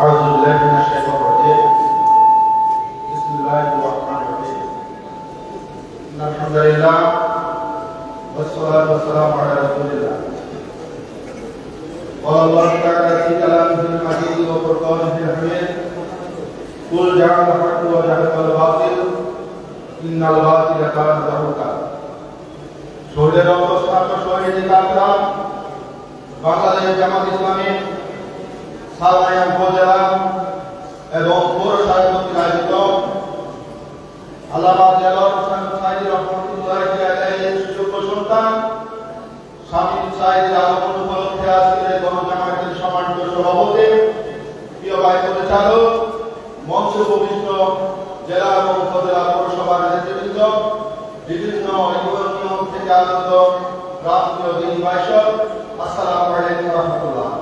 أعوذ بالله من الشيطان الرجيم بسم الله الرحمن الرحيم إن الحمد لله والصلاة والسلام على رسول الله قال الله تعالى في كلامه الحكيم وقرآنه الحميد قل جعل الحق وزهق الباطل إن الباطل كان زهوقا শহীদের অবস্থা আমরা শহীদ কাপড়া বাংলাদেশ জামাত ইসলামী সালমাইয়া উপজেলা এবং পৌর সাহেবতী আয়োজিত আল্লামা দেলোয়ার হোসেন সাইদি রহমতুল্লাহ আলাইহির সুযোগ্য সন্তান, স্বামী সাইদির আগমন উপলক্ষে আজকের জেলা এবং উপজেলা পৌরসভার বিভিন্ন ইউনিয়ন থেকে রাষ্ট্রীয় দিন বাইশক আসসালামু আলাইকুম রহমতুল্লাহ।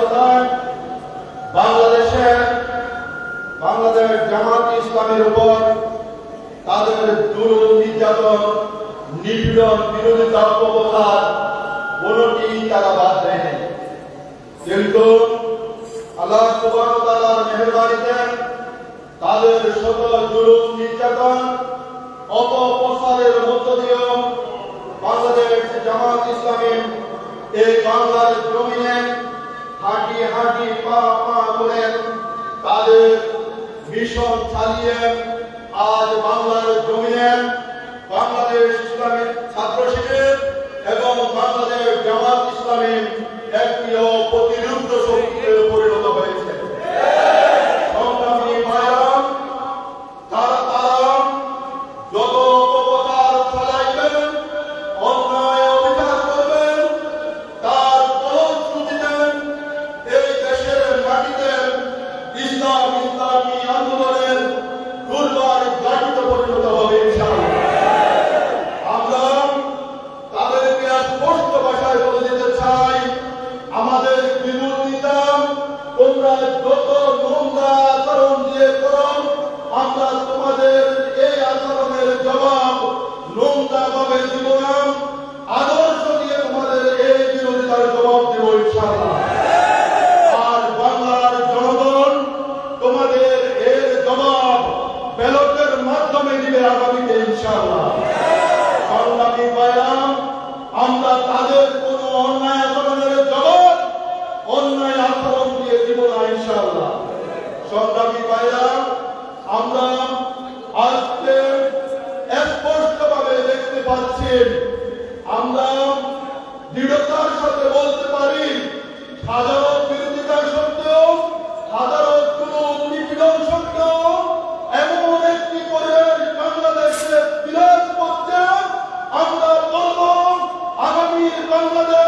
ইসলামের উপর তাদের দুরূহ নির্যাতন, নিপীড়ন বিরোধিতা অপপ্রচার কোনটি তারা বাদ দেয়নি। কিন্তু আল্লাহ তাদের নির্যাতন মধ্য দিয়েও বাংলাদেশ জামাত এই বাংলার জমিনে হাঁটি হাঁটি পা পা করে তাদের মিশন চালিয়ে আজ বাংলার জমিনে বাংলাদেশ ইসলামের ছাত্র শিবির এবং বাংলাদেশ জামাত ইসলামী আমরা তোমাদের এই আচরণের জবাব নোংরা ভাবে দিব না। আদর্শ দিয়ে তোমাদের এই বিরোধিতার জবাব দেব ইনশাআল্লাহ। আর তোমাদের আমরা তাদের কোনো অন্যায় জবাব, অন্যায় আচরণ দিয়ে দিব না ইনশাআল্লাহ। ভাইরাম আমরা আজকে স্পষ্টভাবে দেখতে পাচ্ছি, আমরা দৃঢ়তার সাথে বলতে পারি সাধারণ বিরোধিতার সত্ত্বেও সাধারণ কোন অগ্নিপীড়ন সত্ত্বেও, এমন একটি পরিবেশ বাংলাদেশে বিরাজ করছে। আমরা বলব আগামী বাংলাদেশ